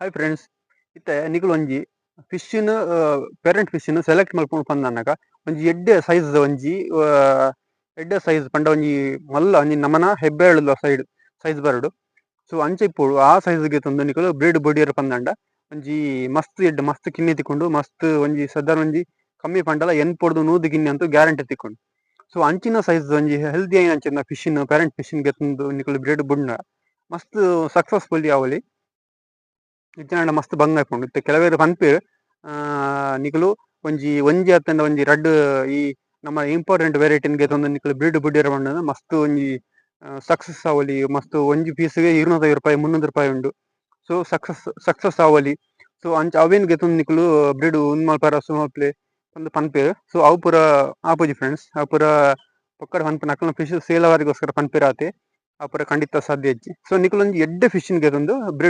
Hi friends ಇತ್ತೆ ನಿಕುಲು ಒಂಜಿ ಫಿಶ್ಶಿನ್ ಪೇರೆಂಟ್ ಫಿಶ್ಶಿನ್ ಸೆಲೆಕ್ಟ್ ಮಲ್ಪುಂಡು ಪಂದನ್ನಗ ಒಂಜಿ ಎಡ್ಡೆ ಸೈಜ್ ಒಂಜಿ ಎಡ್ಡೆ ಸೈಜ್ ಪಂಡ ಒಂಜಿ ಮಲ್ಲ, ಒಂಜಿ ನಮನ ಹೆಬ್ಬೆರಳು ಸೈಡ್ ಸೈಜ್ ಬರಡು. ಸೊ ಅಂಚೆ ಇಪ್ಪುಡು, ಆ ಸೈಜ್ಗೆ ತಂದು ನಿಕುಲು ಬ್ರೀಡ್ ಬೊಡಿಯರ್ ಪಂದಂಡ ಒಂಜಿ ಮಸ್ತ್ ಎಡ್ಡೆ, ಮಸ್ತ್ ಕಿನ್ನೆ ತಿಕ್ಕೊಂಡು, ಮಸ್ತ್ ಒಂಜಿ ಸಾಧಾರಣ ಒಂಜಿ ಕಮ್ಮಿ ಪಂಡಲ ಎನ್ ಪೊಡ್ದು ನೂದು ಗಿನ್ನೆ ಅಂತೂ ಗ್ಯಾರಂಟಿ ತಿಕ್ಕೊಂಡು. ಸೊ ಅಂಚಿನ ಸೈಜ್ ಒಂಜಿ ಹೆಲ್ದಿ ಅಂಚಿನ ಫಿಶ್ಶಿನ್ ಪೇರೆಂಟ್ ಫಿಶ್ಶಿನ್ಗೆ ತಂದು ನಿಕುಲು ಬ್ರೀಡ್ ಬುಡ್ನ ಮಸ್ತ್ ಸಕ್ಸಸ್ಫುಲ್ ಆವೊಲಿ ಇತ್ತಿನಾಂಡ ಮಸ್ತ್ ಬಂಗ ಆಯ್ಪುಂಡು ಇತ್ತೆ ಕೆಲವೆರ್ ಆ, ನಿಕುಲು ಒಂಜಿ ಒಂಜಿ ಅತ್ತಂಡ ಒಂಜಿ ರಡ್ಡ್ ಈ ನಮ್ಮ ಇಂಪಾರ್ಟೆಂಟ್ ವೆರೈಟಿನ್ ಗೆತ್ತೊಂದು ನಿಕುಲು ಬ್ರೀಡ್ ಬುಡ್ಡಿಯರ ಪಂಡ ಮಸ್ತ್ ಒಂಜಿ ಸಕ್ಸಸ್ ಆವೊಲಿ ಮಸ್ತ್ ಒಂಜಿ ಪೀಸ್‌ಗೆ ಇರುನೂತೈವಡ್ ರೂಪಾಯಿ ಮುನ್ನೂರು ರೂಪಾಯಿ ಉಂಡು. ಸೊ ಸಕ್ಸಸ್ ಸಕ್ಸಸ್ ಆವೊಲಿ ಸೊ ಅಂಚ ಅವೆನ್ ಗೆತ್ತೊಂದು ನಿಕುಲು ಬ್ರೀಡ್ ಉಂದು ಪರ ಸುಮಪ್ಲೆ ಉಂದು ಪನ್ಪೆರ್ ಸೊ ಅವು ಪೂರ ಆಪೋಜಿ ಫ್ರೆಂಡ್ಸ್ ಅವು ಪೂರ ಪೊಕ್ಕಡ ಪನ್ಪುನ ನಕಲ ಫಿಶ್ ಸೇಲ್ ಆವರಿಗೋಸ್ಕರ ಪನ್ಪೇರ್ ಆತೆ ಅಪರ ಪೂರ ಖಂಡಿತ ಸಾಧ್ಯ ಹೆಚ್ಚಿ ಸೊ ನಿಕುಲು ಒಂಜಿ ಎಡ್ಡೆ ಫಿಶ್ಶಿನ್ ಗೆತ್ತೊಂದು ಬ್ರೀಡ್